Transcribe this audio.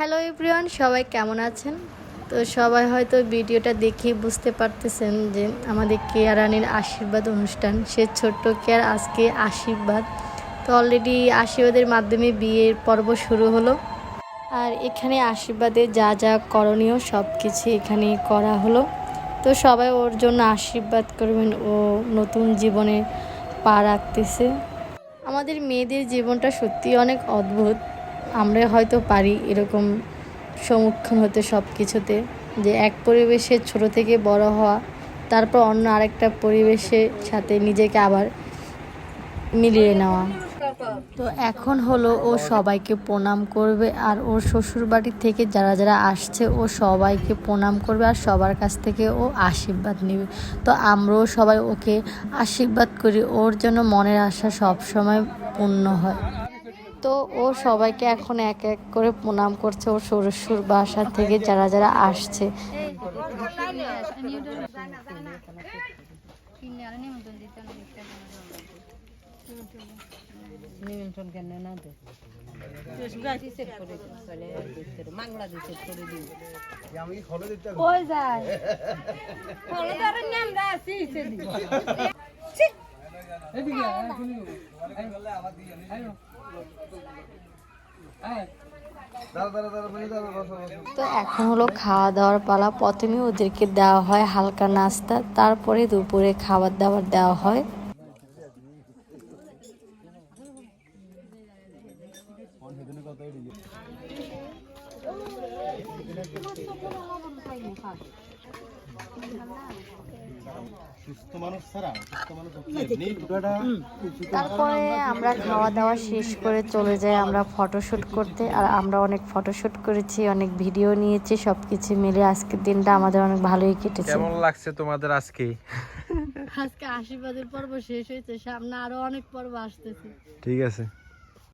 Hello everyone, সবাই কেমন আছেন? তো সবাই হয়তো ভিডিওটা দেখেই বুঝতে পারতেছেন যে আমাদের কেয়া রানীর আশীর্বাদ অনুষ্ঠান, সে ছোট্ট কেয়ার আজকে আশীর্বাদ। তো অলরেডি আশীর্বাদের মাধ্যমে বিয়ের পর্ব শুরু হলো। আর এখানে আশীর্বাদে যা যা করণীয় সব কিছু এখানে করা হলো। তো সবাই ওর জন্য আশীর্বাদ করবেন, ও নতুন জীবনে পা রাখতেছে। আমাদের মেয়েদের জীবনটা সত্যি অনেক অদ্ভুত। আমরা হয়তো পারি এরকম সম্মুখীন হতে সব কিছুতে, যে এক পরিবেশে ছোট থেকে বড় হওয়া, তারপর অন্য আরেকটা পরিবেশের সাথে নিজেকে আবার মিলিয়ে নেওয়া। তো এখন হলো ও সবাইকে প্রণাম করবে আর ওর শ্বশুর বাড়ি থেকে যারা যারা আসছে ও সবাইকে প্রণাম করবে আর সবার কাছ থেকে ও আশীর্বাদ নেবে। তো আমরাও সবাই ওকে আশীর্বাদ করি। ওর জন্য মনের আশা সব সময় পূর্ণ হয়। তো ও সবাইকে এখন এক এক করে প্রণাম করছে ওর শ্বশুর বাসা থেকে যারা যারা আসছে নিমন্ত্রণ কেন না তো এখন হলো খাওয়া দাওয়ার পালা। প্রথমে ওদেরকে দেওয়া হয় হালকা নাস্তা, তারপরে দুপুরে খাবার দাবার দেওয়া হয়। তারপরে আমরা খাওয়া দাওয়া শেষ করে চলে যাই আমরা ফটোশ্যুট করতে। আর আমরা অনেক ফটোশ্যুট করেছি অনেক ভিডিও নিয়েছি সব কিছু মিলে আজকের দিনটা আমাদের অনেক ভালোই কেটেছে। কেমন লাগছে তোমাদের আজকে? আজকে আশীর্বাদের পর্ব শেষ হয়েছে সামনে আরও অনেক পর্ব আসতেছে। ঠিক আছে।